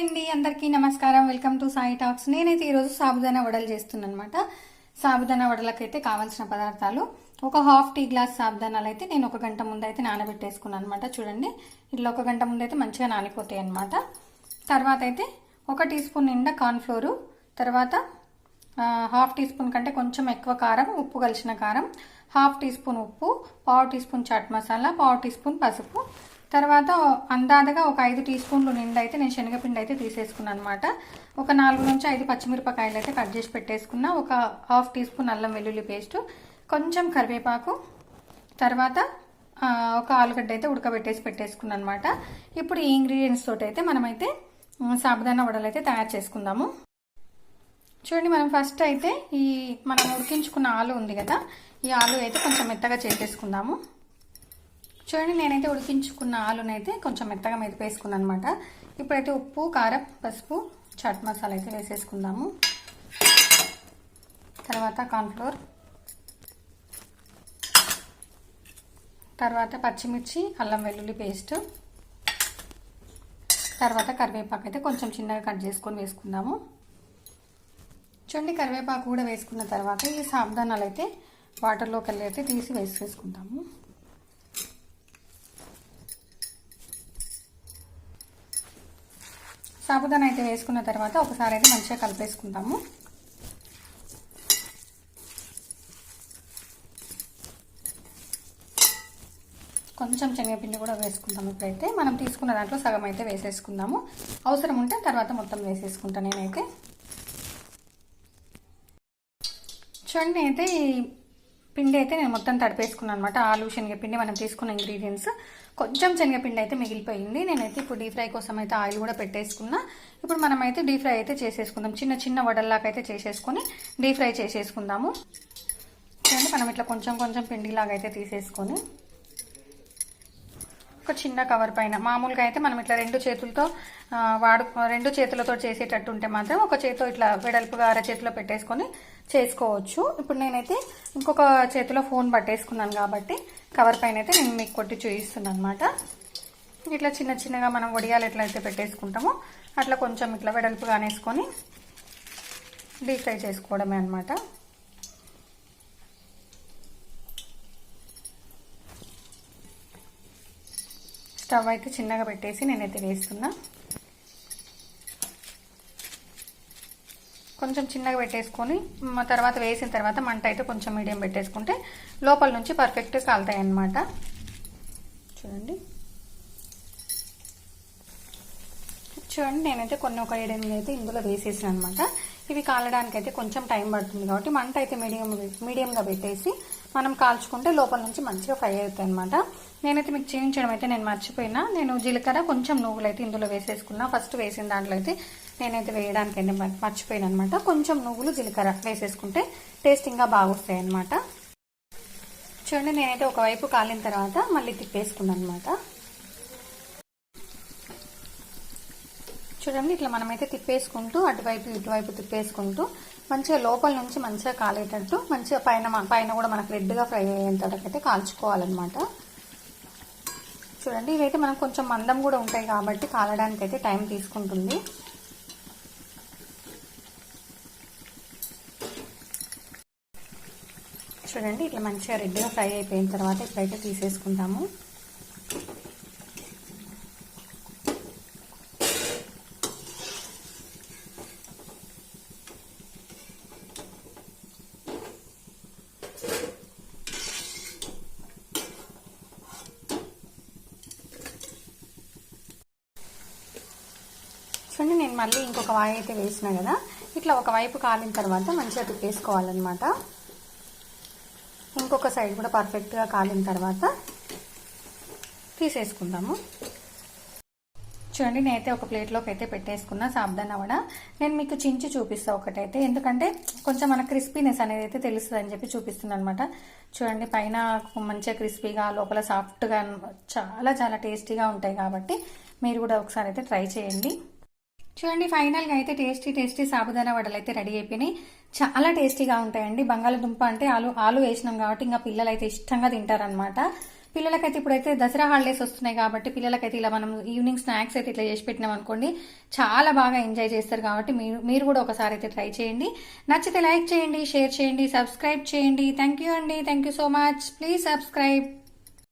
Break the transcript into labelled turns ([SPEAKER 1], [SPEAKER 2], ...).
[SPEAKER 1] అండి అందరికీ నమస్కారం. Welcome to Sai talks. నేనైతే ఈరోజు సాబుదానా వడలు చేస్తున్నాను అనమాట సాబుదానా వడలకైతే కావాల్సిన పదార్థాలు. ఒక హాఫ్ టీ గ్లాస్ సాబుదానాలు అయితే నేను ఒక గంట ముందు అయితే నానబెట్టేసుకున్నాను అనమాట చూడండి ఇట్లా ఒక గంట ముందు అయితే మంచిగా నానిపోతాయి అనమాట తర్వాత అయితే ఒక టీ స్పూన్ నిండా కార్న్ఫ్లోరు. తర్వాత హాఫ్ టీ స్పూన్ కంటే కొంచెం ఎక్కువ కారం ఉప్పు కలిసిన కారం. హాఫ్ టీ స్పూన్ ఉప్పు పావు టీ స్పూన్ చాట్ మసాలా పావు టీ స్పూన్ పసుపు. తర్వాత అందాదగా ఒక ఐదు టీ స్పూన్లు నిండా అయితే నేను శనగపిండి అయితే తీసేసుకున్నాను అనమాట ఒక నాలుగు నుంచి ఐదు పచ్చిమిరపకాయలు అయితే కట్ చేసి పెట్టేసుకున్నా. ఒక హాఫ్ టీ స్పూన్ అల్లం వెల్లుల్లి పేస్ట్ కొంచెం కరివేపాకు తర్వాత ఒక ఆలుగడ్డ అయితే ఉడకబెట్టేసి పెట్టేసుకున్నాను అనమాట ఇప్పుడు ఈ ఇంగ్రీడియంట్స్ తోటి అయితే మనమైతే సాబుదానా వడలు అయితే తయారు చేసుకుందాము. చూడండి మనం ఫస్ట్ అయితే ఈ మనం ఉడికించుకున్న ఆలు ఉంది కదా ఈ ఆలు అయితే కొంచెం మెత్తగా చేసేసుకుందాము. చూడండి నేనైతే ఉడికించుకున్న ఆలునైతే కొంచెం మెత్తగా మెదిపేసుకున్నాను అనమాట ఇప్పుడైతే ఉప్పు కారం పసుపు చాట్ మసాలా అయితే వేసేసుకుందాము. తర్వాత కార్న్ఫ్లోర్. తర్వాత పచ్చిమిర్చి అల్లం వెల్లుల్లి పేస్ట్. తర్వాత కరివేపాకు అయితే కొంచెం చిన్నగా కట్ చేసుకొని వేసుకుందాము. చూడండి కరివేపాకు కూడా వేసుకున్న తర్వాత ఈ సాబ్దానాలు అయితే వాటర్లోకి వెళ్ళి అయితే తీసి వేసేసుకుంటాము సాబుదాన అయితే వేసుకున్న తర్వాత ఒకసారి అయితే మంచిగా కలిపేసుకుంటాము కొంచెం శనగపిండి కూడా వేసుకుంటాము ఇప్పుడైతే. మనం తీసుకున్న దాంట్లో సగం అయితే వేసేసుకుందాము. అవసరం ఉంటే తర్వాత మొత్తం వేసేసుకుంటాను నేనైతే. చూడండి అయితే పిండి అయితే నేను మొత్తం తడిపేసుకున్నాను అనమాట ఆలు శనగపిండి మనం తీసుకున్న ఇంగ్రీడియంట్స్ కొంచెం శనగపిండి అయితే మిగిలిపోయింది. నేనైతే ఇప్పుడు డీప్ ఫ్రై కోసం అయితే ఆయిల్ కూడా పెట్టేసుకున్నా. ఇప్పుడు మనం అయితే డీప్ ఫ్రై అయితే చేసేసుకుందాం. చిన్న చిన్న వడల్లాగా అయితే చేసేసుకొని డీప్ ఫ్రై చేసేసుకుందాము. చూడండి మనం ఇట్లా కొంచెం కొంచెం పిండిలాగా అయితే తీసేసుకొని ఒక చిన్న కవర్ పైన మామూలుగా అయితే మనం ఇట్లా రెండు చేతులతో వాడు రెండు చేతులతో చేసేటట్టు ఉంటే మాత్రం ఒక చేతితో ఇట్లా వెడల్పుగా అర చేతిలో పెట్టేసుకొని చేసుకోవచ్చు. ఇప్పుడు నేనైతే ఇంకొక చేతిలో ఫోన్ పట్టేసుకున్నాను కాబట్టి కవర్ పైన అయితే నేను మీకు కొట్టి చూపిస్తున్నాను అనమాట ఇట్లా చిన్న చిన్నగా మనం వడియాలు ఎట్లయితే పెట్టేసుకుంటామో అట్లా కొంచెం ఇట్లా వెడల్పుగా అనేసుకొని డీప్ ఫ్రై చేసుకోవడమే అనమాట స్టవ్ అయితే చిన్నగా పెట్టేసి నేనైతే వేస్తున్నా. కొంచెం చిన్నగా పెట్టేసుకొని తర్వాత వేసిన తర్వాత మంట అయితే కొంచెం మీడియం పెట్టేసుకుంటే లోపల నుంచి పర్ఫెక్ట్గా కాలుతాయి అన్నమాట. చూడండి. చూడండి నేనైతే కొన్ని ఒక ఏడెనిమిది అయితే ఇందులో వేసేసాను అనమాట ఇవి కాలడానికి అయితే కొంచెం టైం పడుతుంది కాబట్టి మంట అయితే మీడియం మీడియంగా పెట్టేసి మనం కాల్చుకుంటే లోపల నుంచి మంచిగా ఫ్రై అవుతాయి అనమాట నేనైతే మీకు చేయించడం అయితే నేను మర్చిపోయినా. నేను జీలకర్ర కొంచెం నువ్వులు అయితే ఇందులో వేసేసుకున్నా. ఫస్ట్ వేసిన దాంట్లో అయితే నేనైతే వేయడానికి అయితే మర్చిపోయాను అనమాట కొంచెం నువ్వులు జీలకర్ర వేసేసుకుంటే టేస్టింగ్గా బాగా వస్తాయి అనమాట చూడండి నేనైతే ఒకవైపు కాలిన తర్వాత మళ్ళీ తిప్పేసుకున్నాను అనమాట చూడండి ఇట్లా మనమైతే తిప్పేసుకుంటూ అటువైపు ఇటువైపు తిప్పేసుకుంటూ మంచిగా లోపల నుంచి మంచిగా కాలేటట్టు మంచిగా పైన పైన కూడా మనకు రెడ్గా ఫ్రై అయ్యేంతకైతే కాల్చుకోవాలన్నమాట. చూడండి ఇవైతే మనం కొంచెం మందం కూడా ఉంటాయి కాబట్టి కాలడానికి అయితే టైం తీసుకుంటుంది. చూడండి ఇట్లా మంచిగా రెడ్గా ఫ్రై అయిపోయిన తర్వాత ఇప్పుడైతే తీసేసుకుంటాము. చూడండి నేను మళ్ళీ ఇంకొక వాయి అయితే వేసిన కదా. ఇట్లా ఒక వైపు కాలిన తర్వాత మంచిగా తిప్పేసుకోవాలన్నమాట. ఇంకొక సైడ్ కూడా పర్ఫెక్ట్గా కాలిన తర్వాత తీసేసుకుందాము. చూడండి నేనైతే ఒక ప్లేట్లోకి అయితే పెట్టేసుకున్నా సాబ్దానా వడ. నేను మీకు చించి చూపిస్తా ఒకటైతే. ఎందుకంటే కొంచెం మన క్రిస్పీనెస్ అనేది అయితే తెలుస్తుంది అని చెప్పి చూపిస్తున్నాను అనమాట చూడండి పైన మంచిగా క్రిస్పీగా లోపల సాఫ్ట్గా చాలా చాలా టేస్టీగా ఉంటాయి కాబట్టి మీరు కూడా ఒకసారి అయితే ట్రై చేయండి. చూడండి ఫైనల్గా అయితే టేస్టీ టేస్టీ సాబుదానా వడలు అయితే రెడీ అయిపోయినాయి. చాలా టేస్టీగా ఉంటాయండి. బంగాళదుంప అంటే ఆలు ఆలు వేసినాం కాబట్టి ఇంకా పిల్లలు అయితే ఇష్టంగా తింటారనమాట పిల్లలకైతే ఇప్పుడైతే దసరా హాలిడేస్ వస్తున్నాయి కాబట్టి పిల్లలకైతే ఇలా మనం ఈవినింగ్ స్నాక్స్ అయితే ఇట్లా చేసి పెట్టినాం అనుకోండి చాలా బాగా ఎంజాయ్ చేస్తారు కాబట్టి మీరు మీరు కూడా ఒకసారి అయితే ట్రై చేయండి. నచ్చితే లైక్ చేయండి షేర్ చేయండి సబ్స్క్రైబ్ చేయండి. థ్యాంక్ యూ అండి. Thank you so much. Please subscribe.